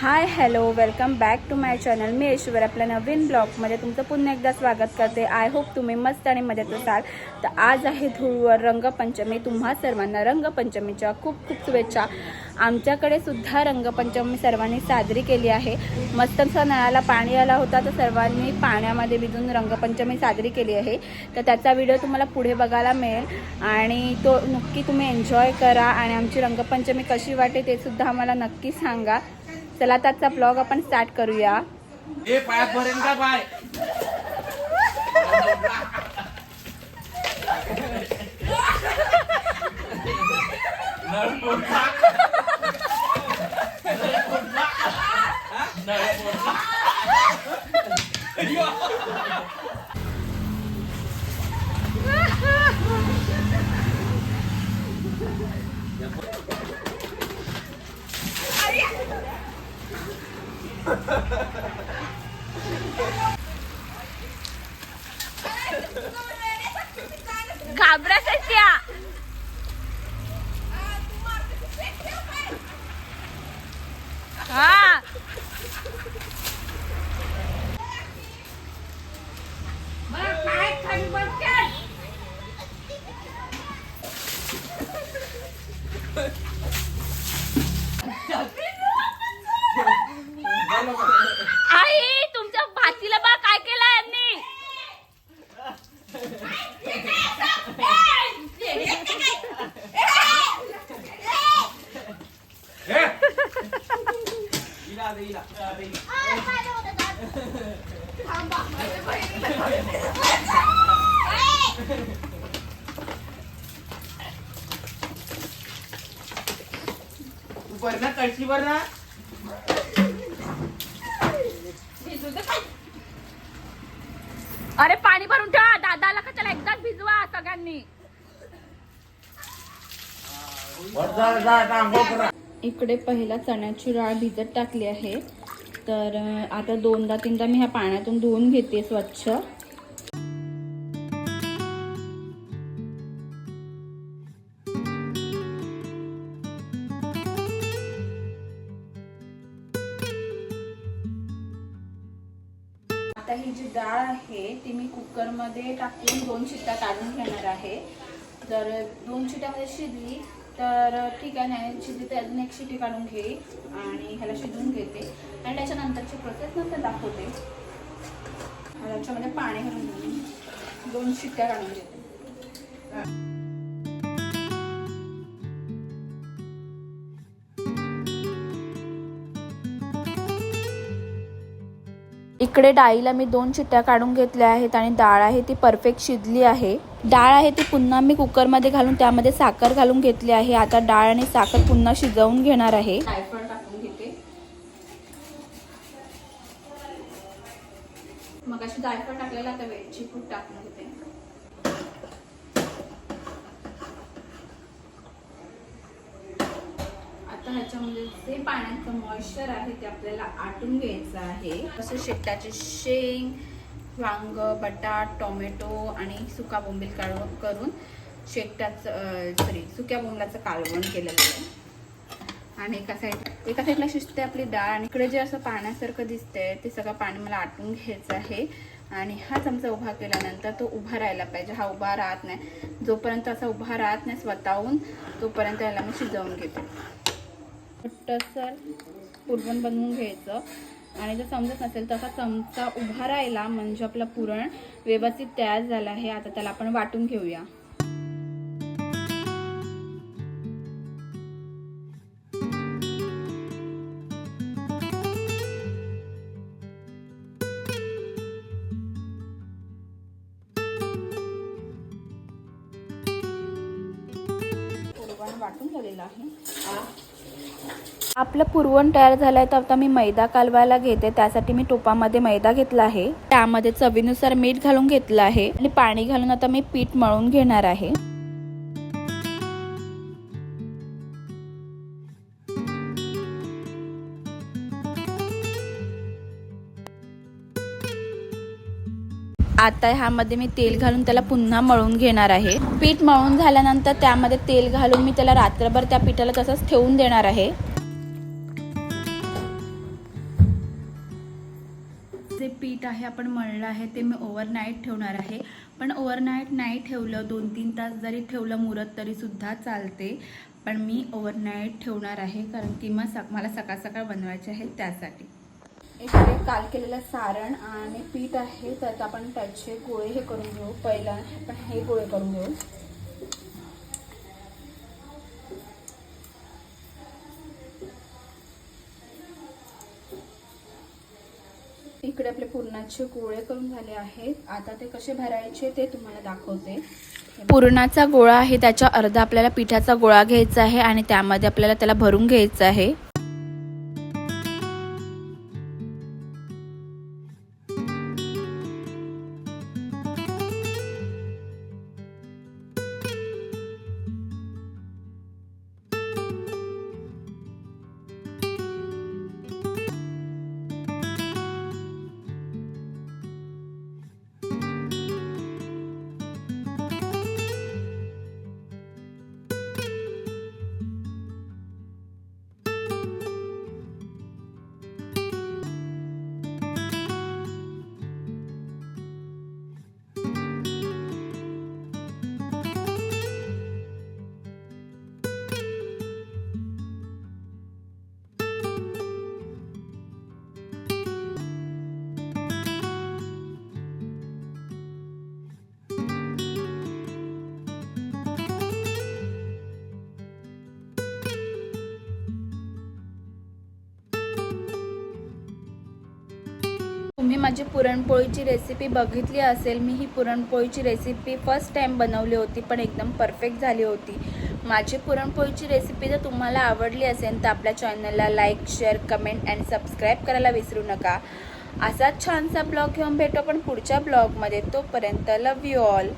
Hi hello welcome back to my channel. मी ऐश्वर आपल्या नवीन ब्लॉगमध्ये तुमचं पुन्हा एकदा स्वागत करते. आय होप तुम्ही मस्त आणि मजेत असाल तर आज आहे धुळवर रंगपंचमी. तुम्हा सर्वांना रंगपंचमीच्या खूप खूप शुभेच्छा. आमच्याकडे सुद्धा रंगपंचमी सर्वांनी साजरी केली आहे. मस्त असा नळाला पाणी आला होता तर सर्वांनी पाण्यामध्ये भिजून रंगपंचमी साजरी केली आहे. तर त्याचा व्हिडिओ तुम्हाला पुढे बघायला मिळेल. आणि तो नक्की तुम्ही एन्जॉय करा. आणि आमची रंगपंचमी कशी वाटे ते सुद्धा आम्हाला नक्की सांगा. चला त्याचा ब्लॉग आपण स्टार्ट करूया ए पायात भरेन का पाय नळ मोडला. घाबरा कशा हा आई ना कळशी ना अरे पाणी भरून ठेवा दादाला कशाला एकदाच भिजवा सगळ्यांनी. इकडे पहिला चण्याची डाळ भिजत टाकली आहे. तर आता दोनदा तीनदा मी ह्या पाण्यातून धुवून घेते स्वच्छ. आता ही जी डाळ आहे ती मी कुकरमध्ये टाकून दोन शिट्ट्या काढून घेणार आहे. तर दोन शिट्ट्यामध्ये शिजली. तर ठीक आहे नाही शिजली तर अजून एक शिट्टी काढून घेईल आणि ह्याला शिजवून घेते. आणि त्याच्यानंतरची प्रोसेस नंतर दाखवते. याच्यामध्ये त्याच्यामध्ये पाणी घालून दोन शिट्ट्या काढून घेते. इकडे डाळीला मी दोन चिट्ट्या काढून घेतल्या आहेत आणि डाळ आहे ती परफेक्ट शिजली आहे. डाळ आहे ती पुन्हा मी कुकरमध्ये घालून त्यामध्ये साखर घालून घेतली आहे. आता डाळ आणि साखर पुन्हा शिजवून घेणार आहे. मग अशी जायफळ टाकलेला आता वेलची फूट टाकून घेते. आता ह्याच्यामध्ये जे पाण्याचं मॉइश्चर आहे ते आपल्याला आटून घ्यायचं आहे. असं शेकटाचे शेंग वांग बटाट टोमॅटो आणि सुका बोंबील काढून करून शेकटाचं सॉरी सुक्या बोंबलाचं कालवण केलेलं आहे. आणि एका साईड एका साईडला शिजते आपली डाळ आणि इकडे जे असं पाण्यासारखं दिसतंय ते सगळं पाणी मला आटून घ्यायचं आहे. आणि हा चमचा उभा केल्यानंतर तो उभा राहायला पाहिजे. हा उभा राहत नाही. जोपर्यंत असा उभा राहत नाही स्वतःहून तोपर्यंत याला मी शिजवून घेते. घट्टसर पुरण बनवून घ्यायचं. आणि जर समजत नसेल तसा चमचा उभा राहिला म्हणजे आपलं पुरण व्यवस्थित तयार झालं आहे. आता त्याला आपण वाटून घेऊया. झालेला आहे. आपलं पुरवण तयार झालंय तर आता मी मैदा कालवायला घेते. त्यासाठी मी टोपामध्ये मैदा घेतला आहे. त्यामध्ये चवीनुसार मीठ घालून घेतलं आहे. आणि पाणी घालून आता मी पीठ मळून घेणार आहे. आता ह्यामध्ये मी तेल घालून त्याला पुन्हा मळून घेणार आहे. पीठ मळून झाल्यानंतर त्यामध्ये तेल घालून मी त्याला रात्रभर त्या पिठाला तसंच ठेवून देणार आहे. जे पीठ आहे आपण मळलं आहे ते मी ओव्हरनाईट ठेवणार आहे. पण ओव्हरनाईट नाही ठेवलं दोन तीन तास जरी ठेवलं मुरत तरीसुद्धा चालते. पण मी ओव्हरनाईट ठेवणार आहे कारण की मग सक मला सकाळ सकाळ बनवायचे आहे त्यासाठी. इकडे काल केलेलं सारण आणि पीठ आहे त्यात आपण त्याचे गोळे हे करून घेऊ. पहिला आपण हे गोळे करून घेऊ. इकडे आपले पुरणाचे गोळे करून झाले आहेत. आता ते कसे भरायचे ते तुम्हाला दाखवते. पुरणाचा गोळा आहे त्याच्या अर्धा आपल्याला पिठाचा गोळा घ्यायचा आहे आणि त्यामध्ये आपल्याला त्याला भरून घ्यायचं आहे. माझी पुरणपोळीची रेसिपी बघितली असेल मी ही पुरणपोळीची रेसिपी फर्स्ट टाईम बनवली होती पण एकदम परफेक्ट झाली होती. माझी पुरणपोळीची रेसिपी जर तुम्हाला आवडली असेल तर आपल्या चॅनलला like share comment and subscribe करायला विसरू नका. असाच छानसा ब्लॉग घेऊन भेटू पण पुढच्या ब्लॉगमध्ये तोपर्यंत लव यू ऑल